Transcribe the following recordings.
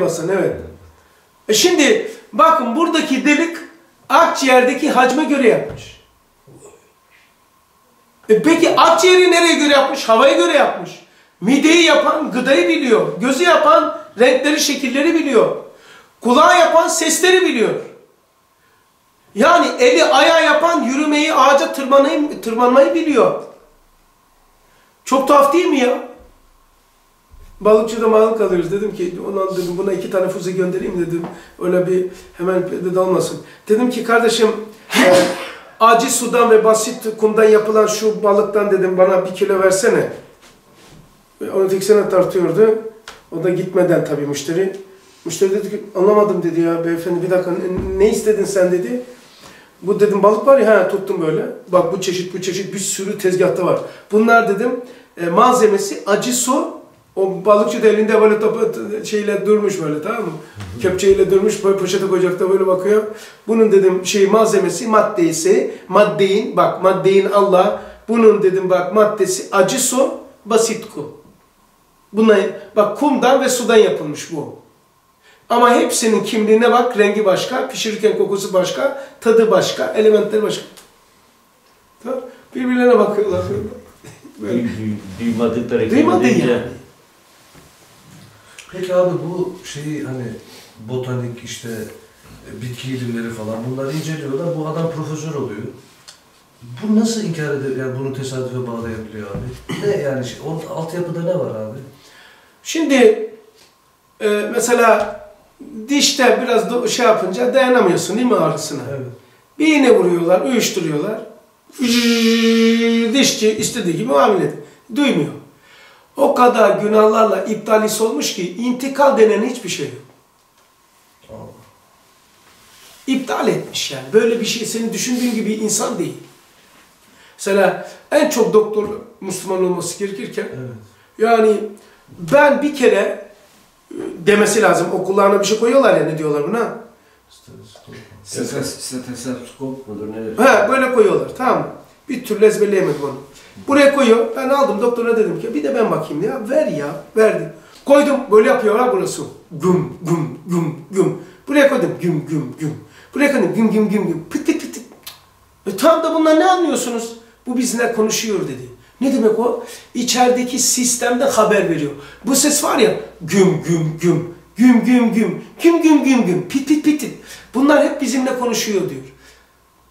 basan evet. E şimdi bakın buradaki delik akciğerdeki hacme göre yapmış. E peki akciğeri nereye göre yapmış? Havaya göre yapmış. Mideyi yapan gıdayı biliyor. Gözü yapan renkleri, şekilleri biliyor. Kulağı yapan sesleri biliyor. Yani eli ayağı yapan yürümeyi, ağaca tırmanmayı, tırmanmayı biliyor. Çok tuhaf değil mi ya? Balıkçıda balık alıyoruz. Dedim ki ona dedim buna iki tane füze göndereyim dedim. Öyle bir hemen de dalmasın. Dedim ki kardeşim e, acı sudan ve basit kumdan yapılan şu balıktan dedim bana bir kilo versene. Onu tek sene tartıyordu. O da gitmeden tabii müşteri. Müşteri dedi ki anlamadım dedi ya beyefendi bir dakika ne- istedin sen dedi. Bu dedim balık var ya ha tuttum böyle. Bak bu çeşit bu çeşit bir sürü tezgahta var. Bunlar dedim e, malzemesi acı su. O balıkçı da elinde böyle topu, şeyle durmuş böyle tamam mı? Kepçeyle durmuş böyle poşete koyacak da böyle bakıyor. Bunun dedim şey malzemesi maddesi maddeyin bak maddeyin Allah bunun dedim bak maddesi acı su basit kum. Buna bak kumdan ve sudan yapılmış bu. Ama hepsinin kimliğine bak, rengi başka, pişirirken kokusu başka, tadı başka, elementleri başka. Tamam? Birbirlerine bakıyorlar. Böyle. Duy- duy- Duymadıkları Duymadı yani. Peki abi bu şeyi hani botanik işte e, bitki ilimleri falan bunları inceliyorlar. Bu adam profesör oluyor. Bu nasıl inkar edilir? Yani bunu tesadüfe bağlayabiliyor abi. Ne yani şey, orada altyapıda ne var abi? Şimdi e, mesela dişte biraz da şey yapınca dayanamıyorsun değil mi ağrısına? Evet. Bir iğne vuruyorlar, uyuşturuyorlar. Dişçi istediği gibi muamele ediyor. Duymuyor. O kadar günahlarla iptalis olmuş ki intikal denen hiçbir şey yok. İptal etmiş yani. Böyle bir şey senin düşündüğün gibi insan değil. Mesela en çok doktor Müslüman olması gerekirken Evet. yani ben bir kere e, demesi lazım. O kulağına bir şey koyuyorlar ya ne diyorlar buna? Stetoskop. Mudur nedir? He böyle koyuyorlar tamam? Bir türlü ezberleyemedim onu. Buraya koyuyor. Ben aldım doktora dedim ki bir de ben bakayım ya. Ver ya. Verdim. Koydum. Böyle yapıyor ha burası. Güm güm güm güm. Buraya koydum. Güm güm güm. Buraya koydum. Güm güm güm güm. Pıt pıt pıt. E tamam da bunlar ne anlıyorsunuz? Bu bizimle konuşuyor dedi. Ne demek o? İçerideki sistemde haber veriyor. Bu ses var ya güm güm güm. Güm güm güm. Güm güm güm güm. Pit pit pit. pit. Bunlar hep bizimle konuşuyor diyor.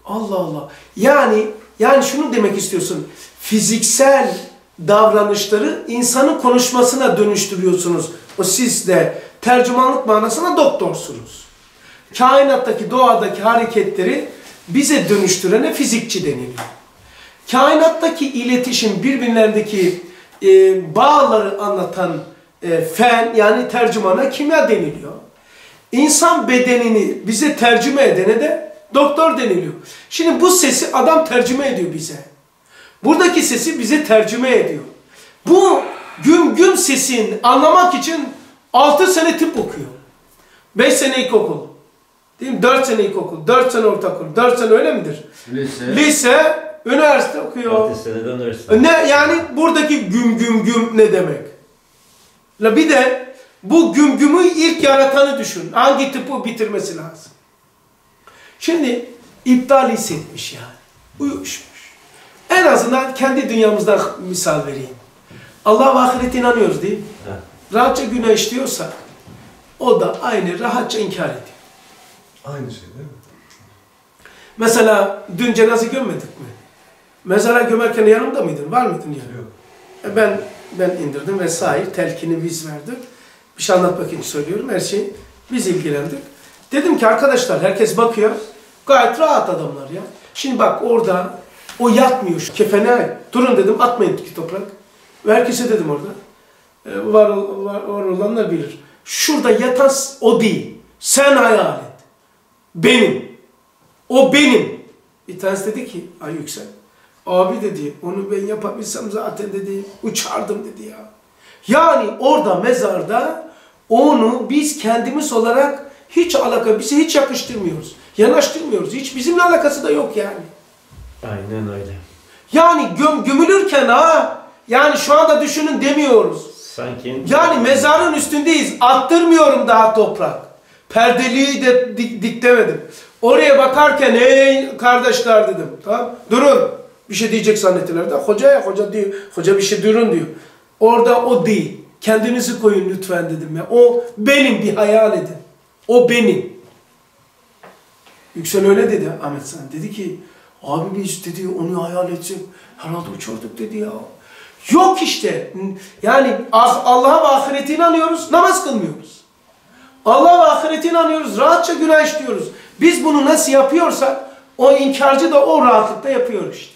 Allah Allah. Yani yani şunu demek istiyorsun. Fiziksel davranışları insanın konuşmasına dönüştürüyorsunuz. O siz de tercümanlık manasına doktorsunuz. Kainattaki doğadaki hareketleri bize dönüştürene fizikçi deniliyor. Kainattaki iletişim birbirlerindeki e, bağları anlatan e, fen yani tercümana kimya deniliyor. İnsan bedenini bize tercüme edene de doktor deniliyor. Şimdi bu sesi adam tercüme ediyor bize. Buradaki sesi bize tercüme ediyor. Bu güm güm sesin anlamak için 6 sene tıp okuyor. 5 sene ilkokul. Değil mi? 4 sene ilkokul, 4 sene ortaokul, 4 sene öyle midir? Lise. Lise, üniversite okuyor. Altı senede üniversite. Ne yani buradaki güm güm güm ne demek? La bir de bu güm gümü ilk yaratanı düşün. Hangi tıpı bitirmesi lazım? Şimdi iptal hissetmiş yani. Uyuşmuş. En azından kendi dünyamızdan misal vereyim. Allah ve ahirete inanıyoruz değil mi? Ha. Rahatça günah işliyorsak o da aynı rahatça inkar ediyor. Aynı şey değil mi? Mesela dün cenaze gömmedik mi? Mezara gömerken yanımda mıydın? Var mıydın yani? Yok. E Ben ben indirdim vesaire. Telkini biz verdik. Bir şey anlatmak için söylüyorum. Her şey biz ilgilendik. Dedim ki arkadaşlar herkes bakıyor. Gayet rahat adamlar ya. Şimdi bak orada o yatmıyor şu kefene. Durun dedim atmayın ki toprak. Ve herkese dedim orada. E, var, var, var olanlar bilir. Şurada yatan o değil. Sen hayal et. Benim. O benim. Bir tanesi dedi ki ay yüksel. Abi dedi onu ben yapabilsem zaten dedi uçardım dedi ya. Yani orada mezarda onu biz kendimiz olarak hiç alaka bize hiç yakıştırmıyoruz. Yanaştırmıyoruz. Hiç bizimle alakası da yok yani. Aynen öyle. Yani göm, gömülürken ha yani şu anda düşünün demiyoruz. Sanki Yani mezarın üstündeyiz. Attırmıyorum daha toprak. Perdeliği de dik, diklemedim. Oraya bakarken ey kardeşler dedim. Tamam durun. Bir şey diyecek zannettiler de hoca ya hoca diyor. Hoca bir şey durun diyor. Orada o değil. Kendinizi koyun lütfen dedim ya. O benim bir hayal edin. O benim. Yüksel öyle dedi Ahmet San. Dedi ki abi biz dedi onu hayal etsek herhalde uçurduk dedi ya. Yok işte. Yani ah- Allah'a ve ahirete inanıyoruz, namaz kılmıyoruz. Allah'a ve ahirete inanıyoruz, rahatça günah işliyoruz. Biz bunu nasıl yapıyorsak o inkarcı da o rahatlıkta yapıyor işte.